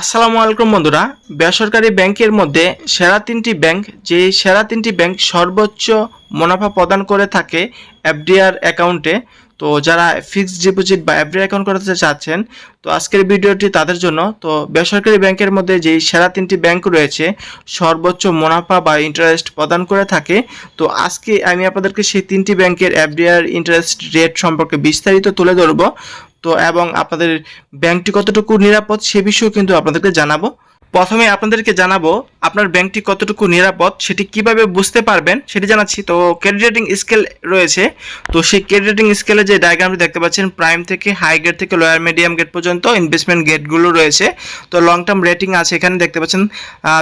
আসসালামু আলাইকুম বন্ধুরা। বেসরকারি ব্যাংকের মধ্যে সেরা তিনটি ব্যাংক, যে সেরা তিনটি ব্যাংক সর্বোচ্চ মুনাফা প্রদান করে থাকে এফডিআর অ্যাকাউন্টে। তো যারা ফিক্সড ডিপোজিট বা এফডিআর অ্যাকাউন্ট করতে চাচ্ছেন, তো আজকের ভিডিওটি তাদের জন্য। তো বেসরকারি ব্যাংকের মধ্যে যেই সেরা তিনটি ব্যাংক রয়েছে, সর্বোচ্চ মুনাফা বা ইন্টারেস্ট প্রদান করে থাকে। তো আজকে আমি আপনাদেরকে সেই তিনটি ব্যাংকের এফডিআর ইন্টারেস্ট রেট সম্পর্কে বিস্তারিত তুলে ধরবো। তো এবং আপনাদের ব্যাংকটি কতটুকু নিরাপদ সে বিষয়েও কিন্তু আপনাদেরকে জানাব। প্রথমে আপনাদেরকে জানাব আপনার ব্যাংকটি কতটুকু নিরাপদ, সেটি কীভাবে বুঝতে পারবেন সেটি জানাচ্ছি। তো ক্রেডিট রেটিং স্কেল রয়েছে। তো সেই ক্রেডিট রেটিং স্কেলে যে ডায়াগ্রামটি দেখতে পাচ্ছেন প্রাইম থেকে হাই গ্রেড থেকে লোয়ার মিডিয়াম গ্রেড পর্যন্ত ইনভেস্টমেন্ট গেটগুলো রয়েছে। তো লং টার্ম রেটিং আছে এখানে দেখতে পাচ্ছেন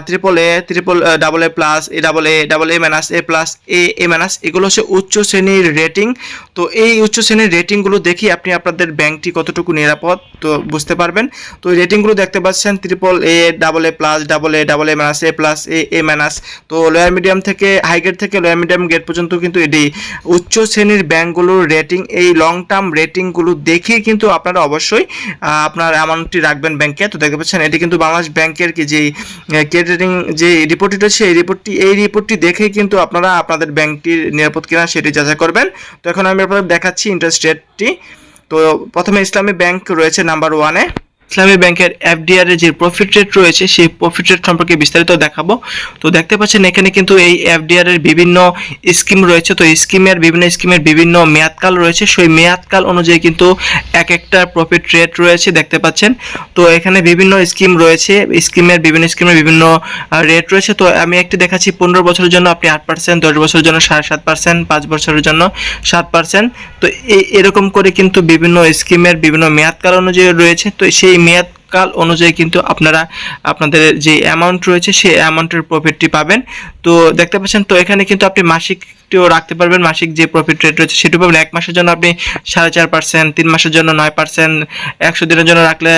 triple A triple double A plus A double A double A minus A plus A A minus এগুলো হচ্ছে উচ্চ শ্রেণির রেটিং তো এই উচ্চ শ্রেণির রেটিংগুলো দেখি আপনি আপনাদের ব্যাংকটি কতটুকু নিরাপদ, তো বুঝতে পারবেন। তো রেটিংগুলো দেখতে পাচ্ছেন triple A double A plus double A double A minus A plus A A minus তো লোয়ার মিডিয়াম থেকে হাই গ্রেড থেকে লোয়ার মিডিয়াম গ্রেড পর্যন্ত কিন্তু এটি উচ্চ শ্রেণির ব্যাংকগুলোর রেটিং এই লং টার্ম রেটিংগুলো দেখে কিন্তু আপনারা অবশ্যই আপনার অ্যামাউন্টটি রাখবেন ব্যাংকে। তো দেখতে পাচ্ছেন, এটি কিন্তু বাংলাদেশ ব্যাংকের কি যে ক্রেডিট রেটিং যে রিপোর্টটি রয়েছে, এই রিপোর্টটি এই রিপোর্টটি দেখেই কিন্তু আপনারা আপনাদের ব্যাংকটির নিরাপদ কিনা সেটি যাচাই করবেন। তো এখন আমি আপনাদের দেখাচ্ছি ইন্টারেস্ট রেটটি তো প্রথমে ইসলামী ব্যাংক রয়েছে নাম্বার ওয়ানে ইসলামী ব্যাংকের এফডিআর এর যে প্রফিট রেট রয়েছে, সেই প্রফিট রেট সম্পর্কে বিস্তারিত দেখাবো। তো দেখতে পাচ্ছেন, এখানে কিন্তু এই এফডিআর এর বিভিন্ন স্কিম রয়েছে। তো স্কিমের বিভিন্ন স্কিমের বিভিন্ন মেয়াদকাল রয়েছে। সেই মেয়াদকাল অনুযায়ী কিন্তু এক একটা প্রফিট রেট রয়েছে, দেখতে পাচ্ছেন। তো এখানে বিভিন্ন স্কিম রয়েছে। স্কিমের বিভিন্ন স্কিমের বিভিন্ন রেট রয়েছে। তো আমি একটি দেখাচ্ছি, পনেরো বছরের জন্য আপনি আট পার্সেন্ট দশ বছরের জন্য সাড়ে সাত পার্সেন্ট পাঁচ বছরের জন্য সাত পার্সেন্ট তো এই- এরকম করে কিন্তু বিভিন্ন স্কিমের বিভিন্ন মেয়াদকাল অনুযায়ী রয়েছে। তো সেই মেয়াদকাল অনুযায়ী কিন্তু আপনারা, আপনাদের যে অ্যামাউন্ট রয়েছে, সেই অ্যামাউন্টের প্রফিটটি পাবেন। তো দেখতে পাচ্ছেন, তো এখানে কিন্তু আপনি মাসিকটিও রাখতে পারবেন। মাসিক যে প্রফিট রেট রয়েছে সেটি পাবেন। এক মাসের জন্য আপনি সাড়ে চার পার্সেন্ট তিন মাসের জন্য নয় পার্সেন্ট একশো দিনের জন্য রাখলে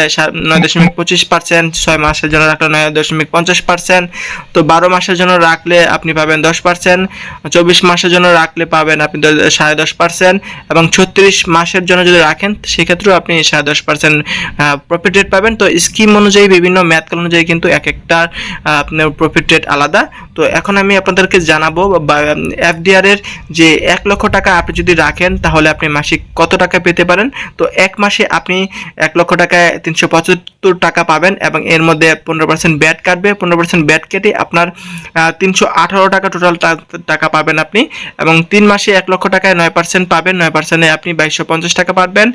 নয় দশমিক পঁচিশ পার্সেন্ট ছয় মাসের জন্য রাখলে নয় দশমিক পঞ্চাশ পার্সেন্ট তো বারো মাসের জন্য রাখলে আপনি পাবেন দশ পার্সেন্ট চব্বিশ মাসের জন্য রাখলে পাবেন আপনি সাড়ে দশ পার্সেন্ট এবং ছত্রিশ মাসের জন্য যদি রাখেন সেক্ষেত্রেও আপনি সাড়ে দশ পার্সেন্ট প্রফিট রেট পাবেন। তো স্কিম অনুযায়ী বিভিন্ন ম্যাথকাল অনুযায়ী কিন্তু এক একটার আহ, আপনার প্রফিট রেট আলাদা। তো এখন আমি আপনাদেরকে জানাব এফডিআর এর যে এক লক্ষ টাকা আপনি যদি রাখেন, তাহলে আপনি মাসিক কত টাকা পেতে পারেন? তো এক মাসে আপনি এক লক্ষ টাকায় তিনশো পঁচাত্তর টাকা পাবেন এবং এর মধ্যে পনেরো পার্সেন্ট ব্যাট কাটবে। পনেরো পার্সেন্ট ব্যাট কেটে আপনার তিনশো আঠারো টাকা টোটাল টাকা পাবেন আপনি এবং তিন মাসে এক লক্ষ টাকায় নয় পার্সেন্ট পাবেন। নয় পার্সেন্টে আপনি বাইশশো পঞ্চাশ টাকা পাবেন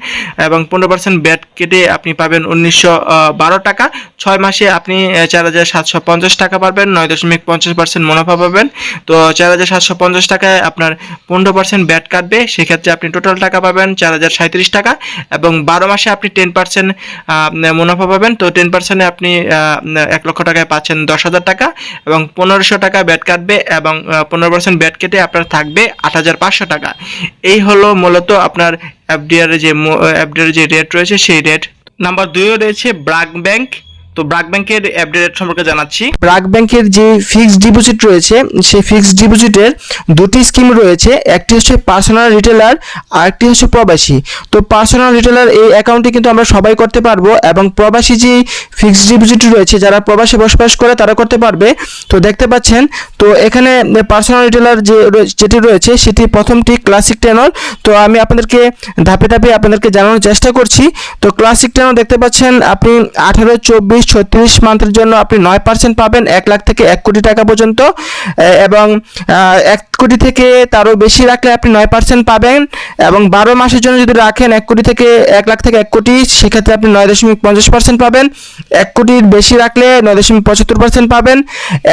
এবং পনেরো পার্সেন্ট ব্যাট কেটে আপনি পাবেন উনিশশো বারো টাকা। ছয় মাসে আপনি চার হাজার সাতশো পঞ্চাশ টাকা পাবেন। নয় দশমিক পঞ্চাশ পার্সেন্ট মুনাফা পাবেন। তো চার হাজার সাতশো পঞ্চাশ আপনার পনেরো পার্সেন্ট ব্যাট কাটবে, সেক্ষেত্রে আপনি টোটাল টাকা পাবেন চার হাজার সাঁত্রিশ টাকা এবং বারো মাসে আপনি টেন পার্সেন্ট মুনাফা পাবেন। তো টেন পার্সেন্টে আপনি এক লক্ষ টাকায় পাচ্ছেন দশ হাজার টাকা এবং পনেরোশো টাকা ব্যাট কাটবে এবং পনেরো পার্সেন্ট ব্যাট কেটে আপনার থাকবে আট হাজার পাঁচশো টাকা। এই হলো মূলত আপনার এফডিআর যে এফডিআর যে রেট রয়েছে, সেই রেট নাম্বার দুইও রয়েছে ব্রাক ব্যাংক। তো ব্রাক ব্যাংকের রেট সম্পর্কে জানাচ্ছি। ব্রাক ব্যাংকের যে ফিক্সড ডিপোজিট রয়েছে, সেই ফিক্সড ডিপোজিটের দুটি স্কিম রয়েছে, একটি হচ্ছে পার্সোনাল রিটেলার আর একটি হচ্ছে প্রবাসী। তো পার্সোনাল রিটেলার এই অ্যাকাউন্টে কিন্তু আমরা সবাই করতে পারব এবং প্রবাসী যে ফিক্সড ডিপোজিট রয়েছে, যারা প্রবাসে বসবাস করে, তারা করতে পারবে। তো দেখতে পাচ্ছেন, তো এখানে পার্সোনাল রিটেলার যে যেটি রয়েছে, সেটি প্রথমটি ক্লাসিক টেনর তো আমি আপনাদেরকে ধাপে ধাপে আপনাদেরকে জানানোর চেষ্টা করছি। তো ক্লাসিক টেনর দেখতে পাচ্ছেন, আপনি আঠারো, চব্বিশ ছত্রিশ মান্থের জন্য আপনি নয় পার্সেন্ট পাবেন, এক লাখ থেকে এক কোটি টাকা পর্যন্ত। এবং এক কোটি থেকে তারও বেশি রাখলে আপনি নয় পার্সেন্ট পাবেন। এবং বারো মাসের জন্য যদি রাখেন এক কোটি থেকে এক লাখ থেকে এক কোটি, সেক্ষেত্রে আপনি নয় দশমিক পঞ্চাশ পার্সেন্ট পাবেন। এক কোটির বেশি রাখলে নয় দশমিক পঁচাত্তর পার্সেন্ট পাবেন।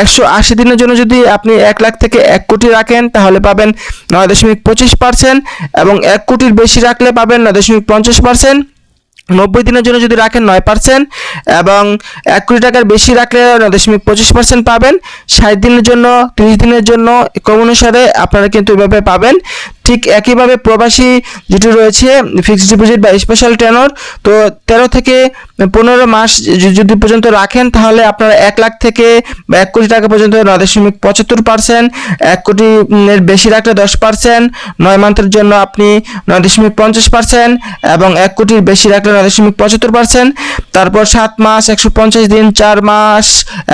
একশো আশি দিনের জন্য যদি আপনি এক লাখ থেকে এক কোটি রাখেন, তাহলে পাবেন নয় দশমিক পঁচিশ পার্সেন্ট এবং এক কোটির বেশি রাখলে পাবেন নয় দশমিক পঞ্চাশ পার্সেন্ট নব্বই দিনের জন্য যদি রাখেন নয় পার্সেন্ট এবং এক কোটি টাকার বেশি রাখলে নয় দশমিক পঁচিশ পার্সেন্ট পাবেন। ষাট দিনের জন্য, তিরিশ দিনের জন্য ক্রম অনুসারে আপনারা কিন্তু এভাবে পাবেন। ঠিক একইভাবে প্রবাসী যেটি রয়েছে ফিক্সড ডিপোজিট বা স্পেশাল টেনর তো তেরো থেকে পনেরো মাস যদি পর্যন্ত রাখেন, তাহলে আপনারা এক লাখ থেকে এক কোটি টাকা পর্যন্ত নয় দশমিক পঁচাত্তর পার্সেন্ট এক কোটি এর বেশি রাখলে দশ পার্সেন্ট নয় মান্থের জন্য আপনি নয় দশমিক পঞ্চাশ পার্সেন্ট এবং এক কোটির বেশি রাখলে নয় দশমিক পঁচাত্তর পার্সেন্ট, তারপর সাত মাস, একশো পঞ্চাশ দিন, চার মাস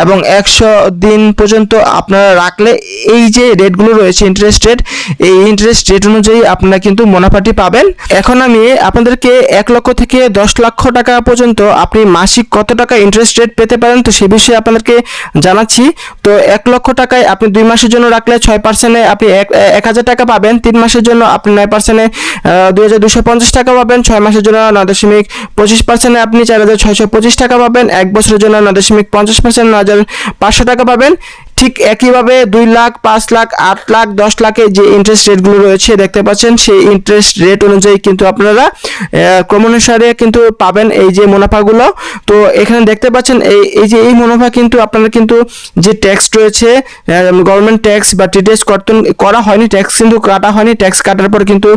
এবং একশো দিন পর্যন্ত আপনারা রাখলে এই যে রেটগুলো রয়েছে ইন্টারেস্ট রেট এই ইন্টারেস্ট রেট অনুযায়ী আপনারা কিন্তু মুনাফাটি পাবেন। এখন আমি আপনাদেরকে এক লক্ষ থেকে দশ লক্ষ টাকা পর্যন্ত আপনি মাসিক কত টাকা ইন্টারেস্ট রেট পেতে পারেন, তো সে বিষয়ে আপনাদেরকে জানাচ্ছি। তো এক লক্ষ টাকায় আপনি দুই মাসের জন্য রাখলে ছয় পার্সেন্টে আপনি এক হাজার টাকা পাবেন, তিন মাসের জন্য আপনি নয় পার্সেন্টে দুই হাজার দুশো পঞ্চাশ টাকা পাবেন, ছয় মাসের জন্য নয় দশমিক পঁচিশ পার্সেন্টে আপনি চার হাজার ছয়শো পঁচিশ টাকা পাবেন। এক বছরের জন্য নয় দশমিক পঞ্চাশ পার্সেন্ট নয় হাজার পাঁচশো টাকা পাবেন। ঠিক একইভাবে দুই লাখ, পাঁচ লাখ, আট লাখ, দশ লাখে যে ইন্টারেস্ট রেটগুলো রয়েছে, দেখতে পাচ্ছেন, সেই ইন্টারেস্ট রেট অনুযায়ী কিন্তু আপনারা ক্রমানুসারে কিন্তু পাবেন এই যে মুনাফাগুলো। তো এখানে দেখতে পাচ্ছেন, এই এই যে এই মুনাফা কিন্তু আপনারা কিন্তু যে ট্যাক্স রয়েছে গভর্নমেন্ট ট্যাক্স বা টিডিএস কর্তন, করা হয়নি ট্যাক্স কিন্তু কাটা হয়নি ট্যাক্স কাটার পর কিন্তু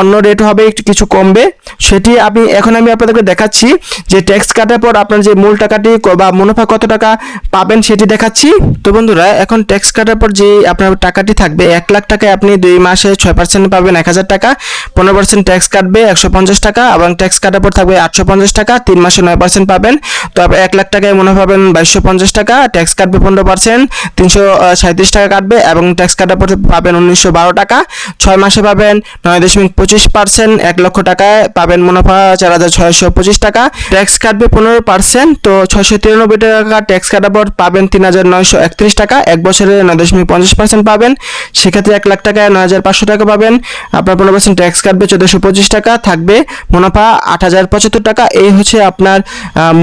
অন্য রেট হবে, একটু কিছু কমবে। সেটি আমি, এখন আমি আপনাদেরকে দেখাচ্ছি, যে ট্যাক্স কাটার পর আপনার যে মূল টাকাটি বা মুনাফা কত টাকা পাবেন সেটি দেখাচ্ছি। তো বন্ধুরা, এখন ট্যাক্স কাটার পর যে আপনার টাকাটি থাকবে, এক লাখ টাকায় আপনি দুই মাসে ছয় পার্সেন্ট পাবেন এক হাজার টাকা, পনেরো পার্সেন্ট ট্যাক্স কাটবে একশো পঞ্চাশ টাকা এবং ট্যাক্স কাটার পর থাকবে আটশো পঞ্চাশ টাকা, তিন মাসে নয় পার্সেন্ট পাবেন। তো এক লাখ টাকায় মনে পাবেন বাইশশো পঞ্চাশ টাকা ট্যাক্স কাটবে পনেরো পার্সেন্ট তিনশো সাঁত্রিশ টাকা কাটবে এবং ট্যাক্স কাটার পর পাবেন উনিশশো বারো টাকা। ছয় মাসে পাবেন নয় দশমিক পঁচিশ পার্সেন্ট এক লক্ষ টাকায় পাবেন মুনাফা চার হাজার ছয়শো পঁচিশ টাকা। ট্যাক্স কাটবে পনেরো পার্সেন্ট তো ছয়শো তিরানব্বই টাকা ট্যাক্স কাটার পর পাবেন তিন হাজার নয়শো একত্রিশ টাকা, এক বছরে নয় দশমিক পঞ্চাশ পার্সেন্ট পাবেন। সেক্ষেত্রে এক লাখ টাকায় নয় হাজার পাঁচশো টাকা পাবেন। আপনার পনেরো পার্সেন্ট ট্যাক্স কাটবে চোদ্দোশো পঁচিশ টাকা, থাকবে মুনাফা আট হাজার পঁচাত্তর টাকা। এই হচ্ছে আপনার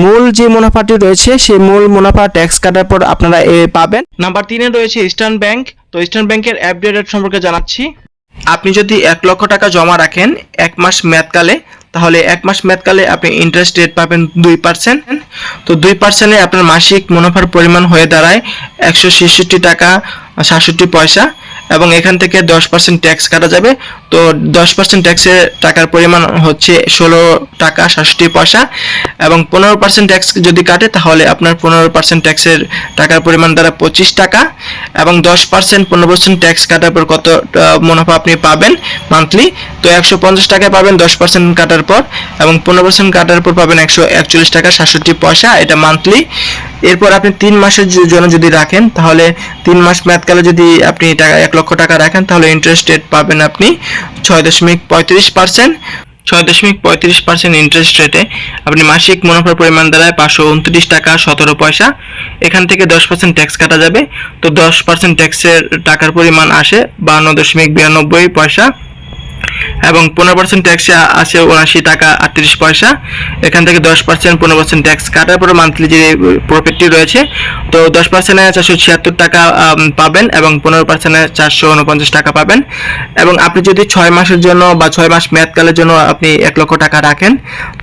মূল যে মুনাফাটি রয়েছে, সেই মূল মুনাফা ট্যাক্স কাটার পর আপনারা এ পাবেন। নাম্বার তিনে রয়েছে ইস্টার্ন ব্যাংক তো ইস্টার্ন ব্যাংকের অ্যাপ রেট সম্পর্কে জানাচ্ছি। আপনি যদি এক লক্ষ টাকা জমা রাখেন এক মাস মেয়াদকালে, তাহলে এক মাস মেয়াদকালে আপনি ইন্টারেস্ট রেট পাবেন দুই পার্সেন্ট তো দুই পার্সেন্টে আপনার মাসিক মুনাফার পরিমাণ হয়ে দাঁড়ায় একশো ছেষট্টি টাকা সাতষট্টি পয়সা। এবং এখান থেকে দশ পার্সেন্ট ট্যাক্স কাটা যাবে। তো দশ পার্সেন্ট ট্যাক্সের টাকার পরিমাণ হচ্ছে ষোলো টাকা সাতষট্টি পয়সা এবং পনেরো পার্সেন্ট ট্যাক্স যদি কাটে, তাহলে আপনার পনেরো পার্সেন্ট ট্যাক্সের টাকার পরিমাণ দ্বারা পঁচিশ টাকা এবং দশ পার্সেন্ট পনেরো পার্সেন্ট ট্যাক্স কাটার পর কত মুনাফা আপনি পাবেন মান্থলি তো একশো পঞ্চাশ টাকা পাবেন দশ পার্সেন্ট কাটার পর এবং পনেরো পার্সেন্ট কাটার পর পাবেন একশো একচল্লিশ টাকা সাতষট্টি পয়সা, এটা মান্থলি এরপর আপনি তিন মাসের জন্য যদি রাখেন, তাহলে তিন মাস মেয়াদকালে যদি আপনি টাকা এক লক্ষ টাকা রাখেন, তাহলে ইন্টারেস্ট রেট পাবেন আপনি ছয় দশমিক পঁয়ত্রিশ পার্সেন্ট ছয় দশমিক পঁয়ত্রিশ পার্সেন্ট ইন্টারেস্ট রেটে আপনি মাসিক মুনাফার পরিমাণ দাঁড়ায় পাঁচশো উনত্রিশ টাকা, সতেরো পয়সা। এখান থেকে দশ পার্সেন্ট ট্যাক্স কাটা যাবে। তো দশ পার্সেন্ট ট্যাক্সের টাকার পরিমাণ আসে বান্ন দশমিক বিরানব্বই পয়সা। এবং পনেরো পার্সেন্ট ট্যাক্সে আসে উনআশি টাকা আটত্রিশ পয়সা। এখান থেকে দশ পার্সেন্ট পনেরো পার্সেন্ট ট্যাক্স কাটার পরে মান্থলি যে প্রফিটটি রয়েছে, তো দশ পার্সেন্টে চারশো ছিয়াত্তর টাকা পাবেন এবং পনেরো পার্সেন্টে চারশো উনপঞ্চাশ টাকা পাবেন। এবং আপনি যদি ছয় মাসের জন্য বা ছয় মাস মেয়াদকালের জন্য আপনি এক লক্ষ টাকা রাখেন,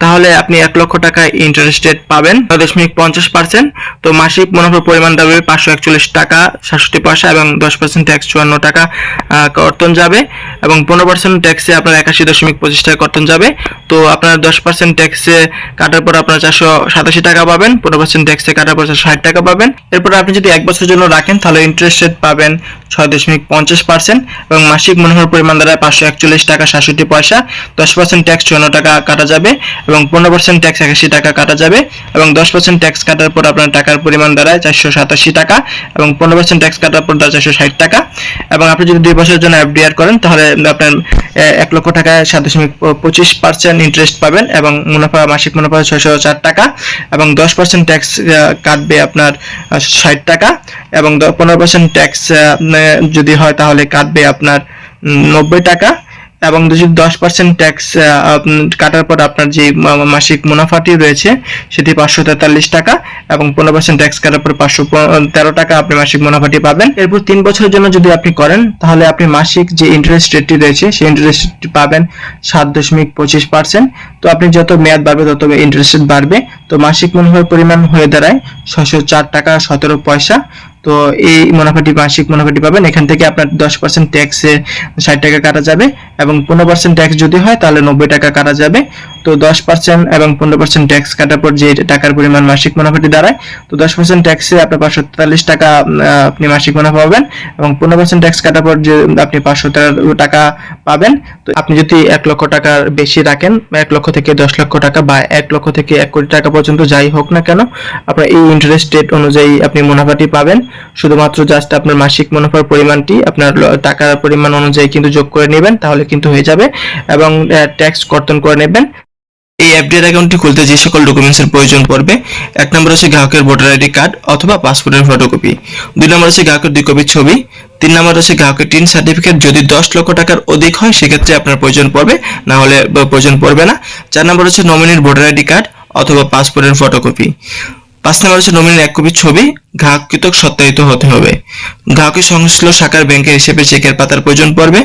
তাহলে আপনি এক লক্ষ টাকা ইন্টারেস্ট রেট পাবেন। নয় দশমিক পঞ্চাশ পার্সেন্ট তো মাসিক মুনাফার পরিমাণ দাঁড়াবে পাঁচশো একচল্লিশ টাকা সাতষট্টি পয়সা এবং দশ পার্সেন্ট ট্যাক্স চুয়ান্ন টাকা কর্তন যাবে। এবং পনেরো পার্সেন্ট ট্যাক্সে আপনার একাশি দশমিক পঁচিশ টাকা কর্তন যাবে। তো আপনার দশ পার্সেন্ট ট্যাক্সে কাটার পর আপনার চারশো সাতাশি টাকা পাবেন, পনেরো পার্সেন্ট ট্যাক্সে কাটার পর চারশো ষাট টাকা পাবেন। এরপর আপনি যদি এক বছরের জন্য রাখেন, তাহলে ইন্টারেস্ট রেট পাবেন ছয় দশমিক পঞ্চাশ পার্সেন্ট এবং মাসিক মুনাফার পরিমাণ দ্বারা পাঁচশো একচল্লিশ টাকা সাতষট্টি পয়সা। দশ পার্সেন্ট ট্যাক্স চুয়ান্ন টাকা কাটা যাবে এবং পনেরো পার্সেন্ট ট্যাক্স একাশি টাকা কাটা যাবে এবং দশ পার্সেন্ট ট্যাক্স কাটার পর আপনার টাকার পরিমাণ দাঁড়ায় চারশো সাতাশি টাকা এবং পনেরো পার্সেন্ট ট্যাক্স কাটার পর দাঁড়ায় চারশো ষাট টাকা। এবং আপনি যদি দুই বছরের জন্য এফডিআর করেন, তাহলে আপনার এক লক্ষ টাকায় সাত দশমিক পঁচিশ পার্সেন্ট ইন্টারেস্ট পাবেন এবং মুনাফা, মাসিক মুনাফা ছয়শো চার টাকা এবং দশ পার্সেন্ট ট্যাক্স কাটবে আপনার ষাট টাকা এবং পনেরো পার্সেন্ট ট্যাক্স যদি হয় তাহলে কাটবে আপনার নব্বই টাকা এবং যদি দশ পার্সেন্ট ট্যাক্স কাটার পর আপনার যে মাসিক মুনাফাটি রয়েছে, সেটি পাঁচশো তেতাল্লিশ টাকা এবং পনেরো পার্সেন্ট ট্যাক্স কাটার পর পাঁচশো তেরো টাকা আপনি মাসিক মুনাফাটি পাবেন। এরপর তিন বছরের জন্য যদি আপনি করেন, তাহলে আপনি মাসিক যে ইন্টারেস্ট রেটটি রয়েছে, সেই ইন্টারেস্ট পাবেন সাত দশমিক পঁচিশ পার্সেন্ট তো আপনি যত মেয়াদ বাড়বে, তত ইন্টারেস্ট বাড়বে। তো মাসিক মুনাফার পরিমাণ হয়ে দাঁড়ায় ছশো চার টাকা সতেরো পয়সা। তো এই মুনাফাটি মাসিক মুনাফাটি পাবেন। এখান থেকে আপনার দশ পার্সেন্ট ট্যাক্সে ষাট টাকা কাটা যাবে এবং পনেরো পার্সেন্ট ট্যাক্স যদি হয়, তাহলে নব্বই টাকা কাটা যাবে। তো দশ পার্সেন্ট এবং পনেরো পার্সেন্ট ট্যাক্স কাটার পর যে টাকার পরিমাণ মাসিক মুনাফাটি দাঁড়ায়, তো দশ পার্সেন্ট ট্যাক্সে আপনি পাঁচশো তেতাল্লিশ টাকা আপনি মাসিক মুনাফা পাবেন এবং পনেরো পার্সেন্ট ট্যাক্স কাটার পর যে আপনি পাঁচশো টাকা পাবেন, তো আপনি যদি এক লক্ষ টাকার বেশি রাখেন, এক লক্ষ থেকে দশ লক্ষ টাকা বা এক লক্ষ থেকে এক কোটি টাকা পর্যন্ত যাই হোক না কেন, আপনার এই ইন্টারেস্ট রেট অনুযায়ী আপনি মুনাফাটি পাবেন। শুধুমাত্র জাস্ট আপনার মাসিক মুনাফার পরিমাণটি, আপনার টাকার পরিমাণ অনুযায়ী কিন্তু যোগ করে নেবেন, তাহলে কিন্তু হয়ে যাবে এবং ট্যাক্স কর্তন করে নেবেন। এই এফডিআর অ্যাকাউন্টটি খুলতে যে সকল ডকুমেন্টসের প্রয়োজন পড়বে, এক নম্বর হচ্ছে গ্রাহকের ভোটার আইডি কার্ড অথবা পাসপোর্টের ফটোকপি দুই নম্বর হচ্ছে গ্রাহকের দুই কপি ছবি। তিন নম্বর হচ্ছে গ্রাহকের টিন সার্টিফিকেট যদি দশ লক্ষ টাকার অধিক হয়, সেক্ষেত্রে আপনার প্রয়োজন পড়বে, না হলে প্রয়োজন পড়বে না। চার নম্বর হচ্ছে নমিনির ভোটার আইডি কার্ড অথবা পাসপোর্টের ফটোকপি পাঁচ নম্বর হচ্ছে নমিনির এক কপি ছবি গ্রাহক সত্যায়িত হতে হবে। গ্রাহকের সংশ্লিষ্ট শাখার ব্যাংকের হিসেবে চেকের পাতার প্রয়োজন পড়বে।